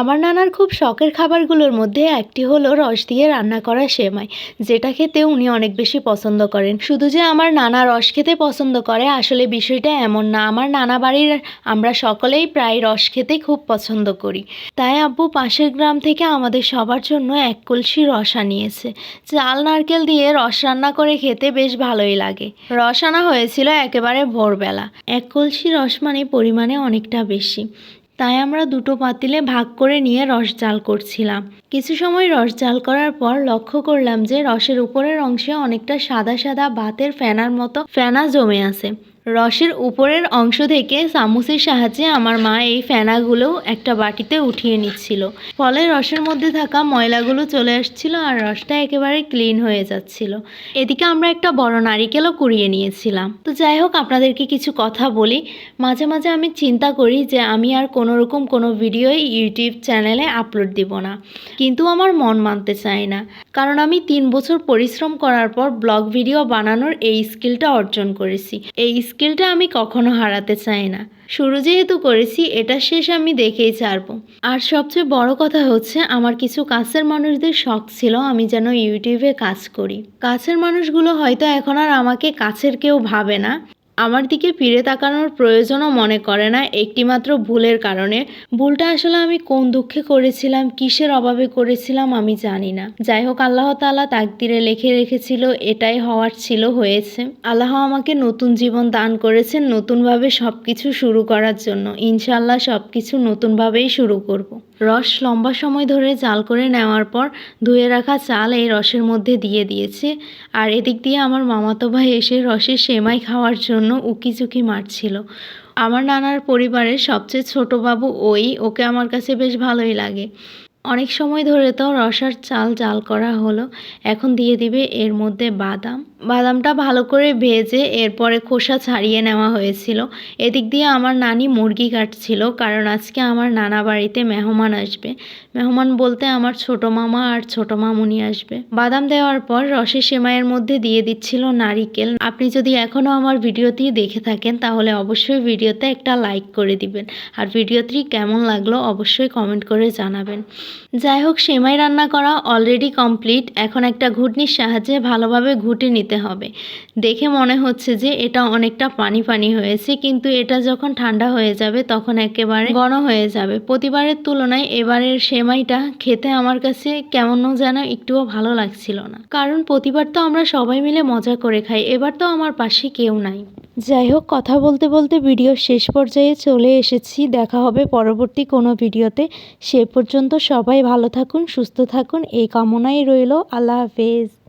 আমার নানার খুব শখের খাবারগুলোর মধ্যে একটি হলো রস দিয়ে রান্না করা সেমাই, যেটা খেতে উনি অনেক বেশি পছন্দ করেন। শুধু যে আমার নানা রস খেতে পছন্দ করে, আসলে বিষয়টা এমন না। আমার নানা বাড়ির আমরা সকলেই প্রায় রস খেতে খুব পছন্দ করি। তাই আব্বু পাশের গ্রাম থেকে আমাদের সবার জন্য এক কলসি রস আনিয়েছে। চাল, নারকেল দিয়ে রস রান্না করে খেতে বেশ ভালোই লাগে। রস আনা হয়েছিল একেবারে ভোরবেলা। এক কলসি রস মানে পরিমাণে অনেকটা বেশি। তাই আমরা দুটো পাতিলে ভাগ করে নিয়ে রস জাল করছিলাম। কিছু সময় রস জাল করার পর লক্ষ্য করলাম যে রসের উপরের অংশে অনেকটা সাদা সাদা বাতের ফেনার মতো ফেনা জমে আছে। রসের উপরের অংশ থেকে চামচের সাহায্যে আমার মা এই ফেনাগুলো একটা বাটিতে উঠিয়ে নিচ্ছিল। ফলে রসের মধ্যে থাকা ময়লাগুলো চলে আসছিল আর রসটা একেবারে ক্লিন হয়ে যাচ্ছিল। এদিকে আমরা একটা বড় নারিকেলও কুড়িয়ে নিয়েছিলাম। তো যাই হোক, আপনাদেরকে কিছু কথা বলি। মাঝে মাঝে আমি চিন্তা করি যে আমি আর কোনো রকম কোনো ভিডিওই ইউটিউব চ্যানেলে আপলোড দিব না। কিন্তু আমার মন মানতে চায় না। কারণ আমি তিন বছর পরিশ্রম করার পর ব্লগ ভিডিও বানানোর এই স্কিলটা অর্জন করেছি। এই স্কিলটা আমি কখনো হারাতে চাই না। শুরু যেহেতু করেছি, এটা শেষ আমি দেখেই ছাড়ব। আর সবচেয়ে বড় কথা হচ্ছে, আমার কিছু কাছের মানুষদের শখ ছিল আমি যেন ইউটিউবে কাজ করি। কাছের মানুষগুলো হয়তো এখন আর আমাকে কাছের কেউ ভাবে না। আমার দিকে ফিরে তাকানোর প্রয়োজনও মনে করে না একটিমাত্র ভুলের কারণে। ভুলটা আসলে আমি কোন দুঃখে করেছিলাম, কিসের অভাবে করেছিলাম আমি জানি না। যাই হোক, আল্লাহ তাআলা তাকদিরে লিখে রেখেছিল, এটাই হওয়ার ছিল, হয়েছে। আল্লাহ আমাকে নতুন জীবন দান করেছেন নতুনভাবে সব কিছু শুরু করার জন্য। ইনশাল্লাহ সব কিছু নতুনভাবেই শুরু করব। রস লম্বা সময় ধরে জাল করে নেওয়ার পর ধুয়ে রাখা চাল এই রসের মধ্যে দিয়ে দিয়েছে। আর এদিক দিয়ে আমার মামাতো ভাই এসে রসের সেমাই খাওয়ার জন্য উকিঝুঁকি মারছিল। আমার নানার পরিবারের সবচেয়ে ছোট বাবু ওই, ওকে আমার কাছে বেশ ভালোই লাগে। অনেক সময় ধরে তো রসার চাল জাল করা হলো, এখন দিয়ে দিবে এর মধ্যে বাদাম। বাদামটা ভালো করে ভেজে এরপরে খোসা ছাড়িয়ে নেওয়া হয়েছিল। এদিক দিয়ে আমার নানি মুরগি কাটছিল, কারণ আজকে আমার নানা বাড়িতে মেহমান আসবে। মেহমান বলতে আমার ছোট মামা আর ছোট মামুনি আসবে। বাদাম দেওয়ার পর রসের সেমাইয়ের মধ্যে দিয়ে দিচ্ছিল নারিকেল। আপনি যদি এখনও আমার ভিডিওটি দেখে থাকেন, তাহলে অবশ্যই ভিডিওতে একটা লাইক করে দিবেন। আর ভিডিওটি কেমন লাগল অবশ্যই কমেন্ট করে জানাবেন। যাই হোক, সেমাই রান্না করা অলরেডি কমপ্লিট। এখন একটা ঘুটনির সাহায্যে ভালোভাবে ঘুটে নিতে হবে। দেখে মনে হচ্ছে যে এটা অনেকটা পানি পানি হয়েছে, কিন্তু এটা যখন ঠান্ডা হয়ে যাবে তখন একেবারে ঘন হয়ে যাবে। প্রতিবারের তুলনায় এবারের সেমাইটা খেতে আমার কাছে কেমন যেন একটুও ভালো লাগছিল না। কারণ প্রতিবার তো আমরা সবাই মিলে মজা করে খাই, এবার তো আমার পাশে কেউ নাই। যাই হোক, কথা বলতে বলতে ভিডিও শেষ পর্যায়ে চলে এসেছি। দেখা হবে পরবর্তী কোনো ভিডিওতে। সে পর্যন্ত সবাই ভালো থাকুন, সুস্থ থাকুন, এই কামনাই রইল। আল্লাহ হাফেজ।